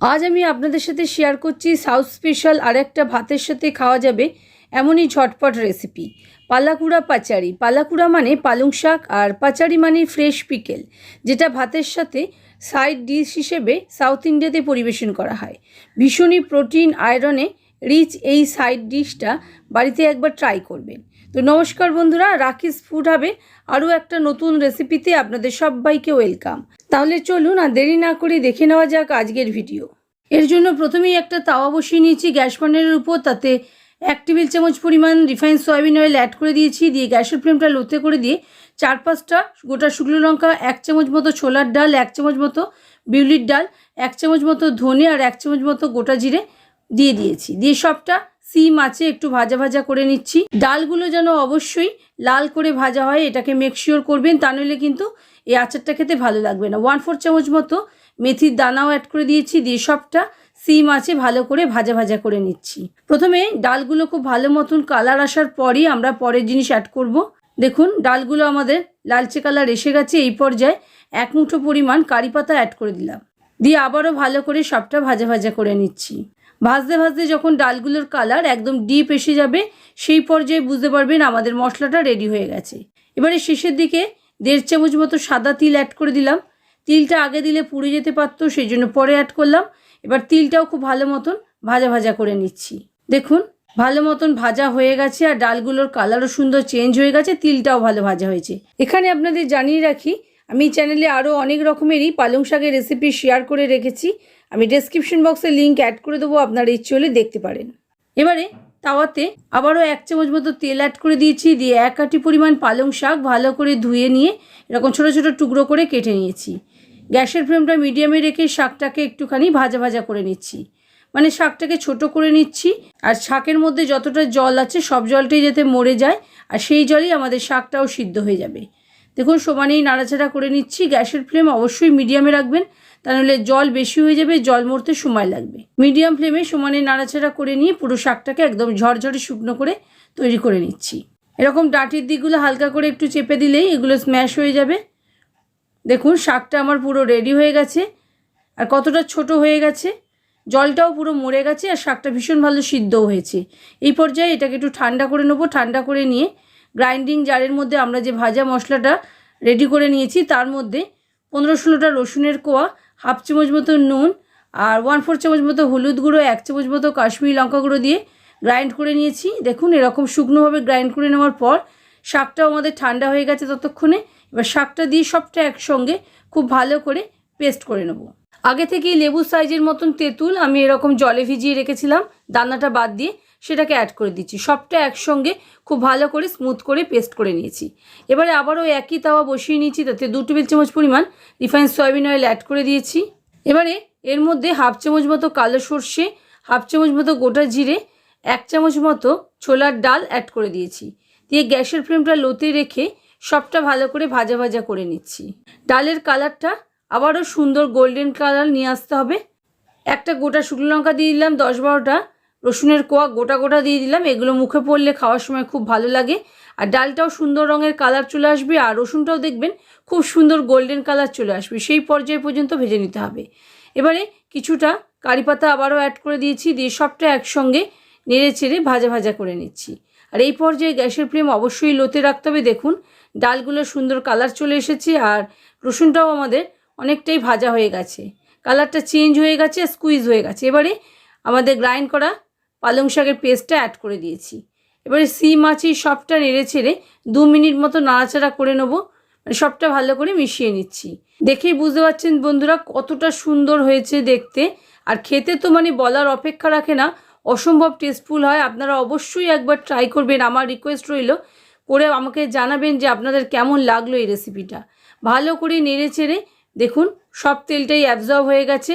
আজ আমি আপনাদের সাথে শেয়ার করছি সাউথ স্পেশাল আর একটা ভাতের সাথে খাওয়া যাবে এমনই ঝটপট রেসিপি পালাকুড়া পাচারি। পালাকুড়া মানে পালং শাক আর পাচারি মানে ফ্রেশ পিকেল যেটা ভাতের সাথে সাইড ডিশ হিসেবে সাউথ ইন্ডিয়াতে পরিবেশন করা হয়। ভীষণই প্রোটিন আয়রনে রিচ এই সাইড ডিশটা বাড়িতে একবার ট্রাই করবেন। তো নমস্কার বন্ধুরা রাখিস ফুড হবে আরও একটা নতুন রেসিপিতে আপনাদের সবাইকে ওয়েলকাম। তাহলে চলুন আর দেরি না করে দেখে নেওয়া যাক আজকের ভিডিও। এর জন্য প্রথমেই একটা তাওয়া বসিয়ে নিয়েছি গ্যাস বার্নারের উপর, তাতে এক টেবিল চামচ পরিমাণ রিফাইন সয়াবিন অয়েল অ্যাড করে দিয়েছি, দিয়ে গ্যাসের ফ্লেমটা লোতে করে দিয়ে চার পাঁচটা গোটা শুকনো লঙ্কা, এক চামচ মতো ছোলার ডাল, এক চামচ মতো বিউলির ডাল, এক চামচ মতো ধনে আর এক চামচ মতো গোটা জিরে দিয়ে দিয়েছি। দিয়ে সবটা সিম আছে, একটু ভাজা ভাজা করে নিচ্ছি। ডালগুলো যেন অবশ্যই লাল করে ভাজা হয়, এটাকে মেকশিওর করবেন, তা নইলে কিন্তু এই আচারটা খেতে ভালো লাগবে না। ওয়ান ফোর চামচ মতো মেথির দানাও অ্যাড করে দিয়েছি, দিয়ে সবটা সিম আছে, ভালো করে ভাজা ভাজা করে নিচ্ছি। প্রথমে ডালগুলো খুব ভালো মতন কালার আসার পরই আমরা পরের জিনিস অ্যাড করব। দেখুন, ডালগুলো আমাদের লালচে কালার এসে গেছে, এই পর্যায়ে এক মুঠো পরিমাণ কারি পাতা অ্যাড করে দিলাম। দিয়ে আবারও ভালো করে সবটা ভাজা ভাজা করে নিচ্ছি। ভাজতে ভাজতে যখন ডালগুলোর কালার একদম ডিপ এসে যাবে, সেই পর্যায়ে বুঝতে পারবেন আমাদের মশলাটা রেডি হয়ে গেছে। এবারে শেষের দিকে দেড় চামচ মতো সাদা তিল অ্যাড করে দিলাম। তিলটা আগে দিলে পুড়ে যেতে পারতো, সেই জন্য পরে অ্যাড করলাম। এবার তিলটাও খুব ভালো মতন ভাজা ভাজা করে নিচ্ছি। দেখুন, ভালো মতন ভাজা হয়ে গেছে আর ডালগুলোর কালারও সুন্দর চেঞ্জ হয়ে গেছে, তিলটাও ভালো ভাজা হয়েছে। এখানে আপনাদের জানিয়ে রাখি আমি চ্যানেলে আরও অনেক রকমেরই পালং শাকের রেসিপি শেয়ার করে রেখেছি। আমি ডেসক্রিপশন বক্সে লিঙ্ক অ্যাড করে দেবো, আপনারা ইচ্ছে হলে দেখতে পারেন। এবারে তাওয়াতে আবারও এক চামচ মতো তেল অ্যাড করে দিয়েছি, দিয়ে এক আটি পরিমাণ পালং শাক ভালো করে ধুয়ে নিয়ে এরকম ছোটো ছোটো টুকরো করে কেটে নিয়েছি। গ্যাসের ফ্লেমটা মিডিয়ামে রেখে শাকটাকে একটুখানি ভাজা ভাজা করে নিচ্ছি। মানে শাকটাকে ছোট করে নিচ্ছি, আর শাকের মধ্যে যতটা জল আছে সব জলটাই যাতে মরে যায়, আর সেই জলেই আমাদের শাকটাও সিদ্ধ হয়ে যাবে। দেখুন, সমানেই নাড়াচাড়া করে নিচ্ছি। গ্যাসের ফ্লেম অবশ্যই মিডিয়ামে রাখবেন, তা নাহলে জল বেশি হয়ে যাবে, জল মরতে সময় লাগবে। মিডিয়াম ফ্লেমে সমানে নাড়াচাড়া করে নিয়ে পুরো শাকটাকে একদম ঝরঝরে শুকনো করে তৈরি করে নিচ্ছি। এরকম ডাঁটির দিকগুলো হালকা করে একটু চেপে দিলেই এগুলো স্ম্যাশ হয়ে যাবে। দেখুন, শাকটা আমার পুরো রেডি হয়ে গেছে। আর কতটা ছোট হয়ে গেছে, জলটাও পুরো মরে গেছে আর শাকটা ভীষণ ভালো সিদ্ধও হয়েছে। এই পর্যায়ে এটাকে একটু ঠান্ডা করে নেব। ঠান্ডা করে নিয়ে গ্রাইন্ডিং জারের মধ্যে আমরা যে ভাজা মশলাটা রেডি করে নিয়েছি, তার মধ্যে পনেরো ষোলোটা রসুনের কোয়া, হাফ চামচ মতো নুন আর ওয়ান ফোর চামচ মতো হলুদ গুঁড়ো, এক চামচ মতো কাশ্মীরি লঙ্কা গুঁড়ো দিয়ে গ্রাইন্ড করে নিয়েছি। দেখুন, এরকম শুকনোভাবে গ্রাইন্ড করে নেওয়ার পর শাকটাও আমাদের ঠান্ডা হয়ে গেছে ততক্ষণে। এবার শাকটা দিয়ে সবটা একসঙ্গে খুব ভালো করে পেস্ট করে নেব। আগে থেকেই লেবু সাইজের মতন তেঁতুল আমি এরকম জলে ভিজিয়ে রেখেছিলাম, দানাটা বাদ দিয়ে। সেটাকে অ্যাড করে দিচ্ছি। সবটা একসঙ্গে খুব ভালো করে স্মুথ করে পেস্ট করে নিয়েছি। এবারে আবারও একই তাওয়া বসিয়ে নিয়েছি, তাতে দু টেবিল চামচ পরিমাণ রিফাইন সয়াবিন অয়েল অ্যাড করে দিয়েছি। এবারে এর মধ্যে হাফ চামচ মতো কালো সর্ষে হাফ চামচ মতো গোটা জিরে, এক চামচ মতো ছোলার ডাল অ্যাড করে দিয়েছি। দিয়ে গ্যাসের ফ্লেমটা লোতে রেখে সবটা ভালো করে ভাজা ভাজা করে নিচ্ছি। ডালের কালারটা আবারও সুন্দর গোল্ডেন কালার নিয়ে আসতে হবে। একটা গোটা শুকনো লঙ্কা দিয়ে দিলাম, দশ বারোটা রসুনের কোয়া গোটা গোটা দিয়ে দিলাম। এগুলো মুখে পড়লে খাওয়ার সময় খুব ভালো লাগে। আর ডালটাও সুন্দর রঙের কালার চলে আসবে আর রসুনটাও দেখবেন খুব সুন্দর গোল্ডেন কালার চলে আসবে। সেই পর্যায় পর্যন্ত ভেজে নিতে হবে। এবারে কিছুটা কারি পাতা আবারও অ্যাড করে দিয়েছি, দিয়ে সবটা একসঙ্গে নেড়ে চেড়ে ভাজা ভাজা করে নিচ্ছি। আর এই পর্যায়ে গ্যাসের ফ্লেম অবশ্যই লোতে রাখতে হবে। দেখুন ডালগুলো সুন্দর কালার চলে এসেছে আর রসুনটাও আমাদের অনেকটাই ভাজা হয়ে গেছে। কালারটা চেঞ্জ হয়ে গেছে স্কুইজ হয়ে গেছে। এবারে আমাদের গ্রাইন্ড করা পালং শাকের পেস্টটা অ্যাড করে দিয়েছি। এবারে সিম মাছি সবটা নেড়ে ছেড়ে দু মিনিট মতো নাড়াচাড়া করে নেব। মানে সবটা ভালো করে মিশিয়ে নিচ্ছি। দেখেই বুঝতে পারছেন বন্ধুরা কতটা সুন্দর হয়েছে দেখতে। আর খেতে তো মানে বলার অপেক্ষা রাখে না, অসম্ভব টেস্টফুল হয়। আপনারা অবশ্যই একবার ট্রাই করবেন, আমার রিকোয়েস্ট রইল। করে আমাকে জানাবেন যে আপনাদের কেমন লাগল এই রেসিপিটা ভালো করে নেড়ে চেড়ে দেখুন, সব তেলটাই অ্যাবজর্ব হয়ে গেছে।